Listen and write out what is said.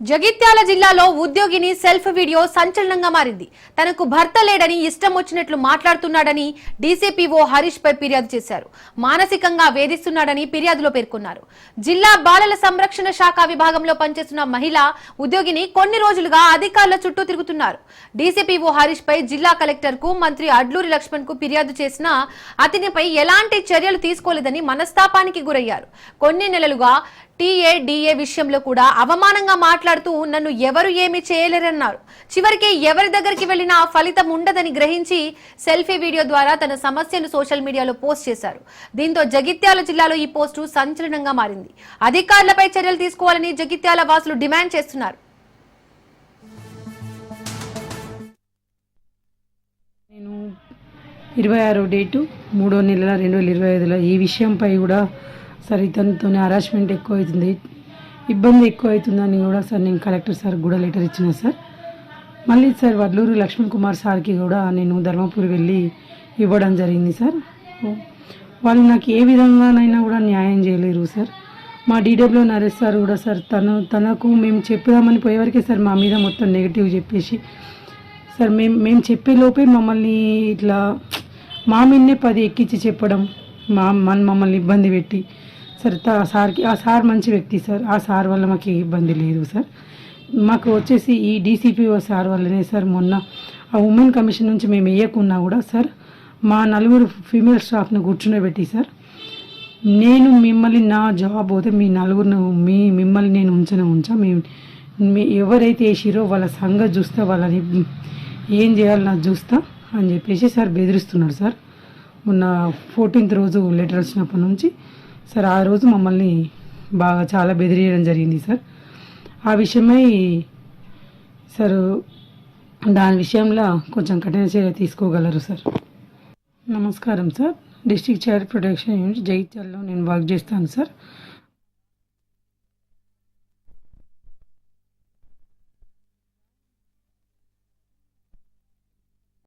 జగిత్యాల జిల్లాలో ఉద్యోగిని self video సంచలనంగా మారింది. తనకు భర్త లేడని ఇష్టం వచ్చినట్లు మాట్లాడుతున్నాడని డీసీపీఓ హరీష్ పై ఫిర్యాదు చేశారు. మానసికంగా వేధిస్తున్నాడని ఫిర్యాదులో పేర్కొన్నారు. జిల్లా బాలల సంరక్షణ శాఖ విభాగంలో పనిచేస్తున్న మహిళ ఉద్యోగిని కొన్ని రోజులుగా అధికారుల చుట్టూ తిరుగుతున్నారు. డీసీపీఓ హరీష్ పై జిల్లా కలెక్టర్కు మంత్రి అడ్లూరి లక్ష్మణ్కు ఫిర్యాదు చేసినా అతనిపై ఎలాంటి చర్యలు తీసుకోలేదని మనస్తాపానికి గురయ్యారు. కొన్ని నెలలుగా టీఏడీఏ విషయంలో కూడా అవమానంగా మాట్లాడుతూ నన్ను ఎవరు ఏమి చేయలేరన్నారు. చివరికి ఎవరి దగ్గరికి వెళ్ళినా ఫలితం ఉండదని గ్రహించి సెల్ఫీ వీడియో ద్వారా తన సమస్యను సోషల్ మీడియాలో పోస్ట్ చేశారు. దీంతో జగిత్యాల జిల్లాలో ఈ పోస్టు సంచలనంగా మారింది. అధికారులపై చర్యలు తీసుకోవాలని జగిత్యాల వాసులు డిమాండ్ చేస్తున్నారు. నేను ఇరవై ఆరో డేటు మూడో నెల రెండు వేల ఇరవై ఐదులో ఈ విషయంపై కూడా సార్ ఇతనితో హరాస్మెంట్ ఎక్కువ అవుతుంది ఇబ్బంది ఎక్కువ అవుతుందని కూడా సార్ నేను కలెక్టర్ సార్ కూడా లెటర్ ఇచ్చిన సార్. మళ్ళీ సార్ వడ్లూరు లక్ష్మణ్ కుమార్ సార్కి కూడా నేను ధర్మపురి వెళ్ళి ఇవ్వడం జరిగింది సార్. వాళ్ళు నాకు ఏ విధంగానైనా కూడా న్యాయం చేయలేరు సార్. మా డీడబ్ల్యూ నరేష్ సార్ కూడా సార్ తను తనకు మేము చెప్పుదామని పోయేవరకే సార్ మా మీద మొత్తం నెగిటివ్ చెప్పేసి సార్ మేము మేము చెప్పే లోపే మమ్మల్ని ఇట్లా మా మీదనే పది ఎక్కించి చెప్పడం మా మన మమ్మల్ని ఇబ్బంది పెట్టి సార్ ఆ సార్కి ఆ సార్ మంచి వ్యక్తి సార్. ఆ సార్ వల్ల మాకు ఇబ్బంది లేదు సార్. మాకు వచ్చేసి ఈ డీసీపీఓ సార్ వల్లనే సార్ మొన్న ఆ ఉమెన్ కమిషన్ నుంచి మేము వేయకున్నా కూడా సార్ మా నలుగురు ఫీమేల్ స్టాఫ్ను కూర్చుండబెట్టి సార్ నేను మిమ్మల్ని నా జాబ్ పోతే మీ నలుగురిని మీ మిమ్మల్ని నేను ఉంచనే ఉంచా. మీ మీ ఎవరైతే వేసిరో వాళ్ళ సంగతి చూస్తా వాళ్ళని ఏం చేయాలి నాకు చూస్తా అని చెప్పేసి సార్ బెదిరిస్తున్నాడు సార్. మొన్న ఫోర్టీన్త్ రోజు లెటర్ వచ్చినప్పటి నుంచి సార్ ఆ రోజు మమ్మల్ని బాగా చాలా బెదిరియడం జరిగింది సార్. ఆ విషయమై సార్ దాని విషయంలో కొంచెం కఠిన చర్య తీసుకోగలరు సార్. నమస్కారం sir. District child protection unit జైత్యాల్లో నేను వర్క్ చేస్తాను సార్.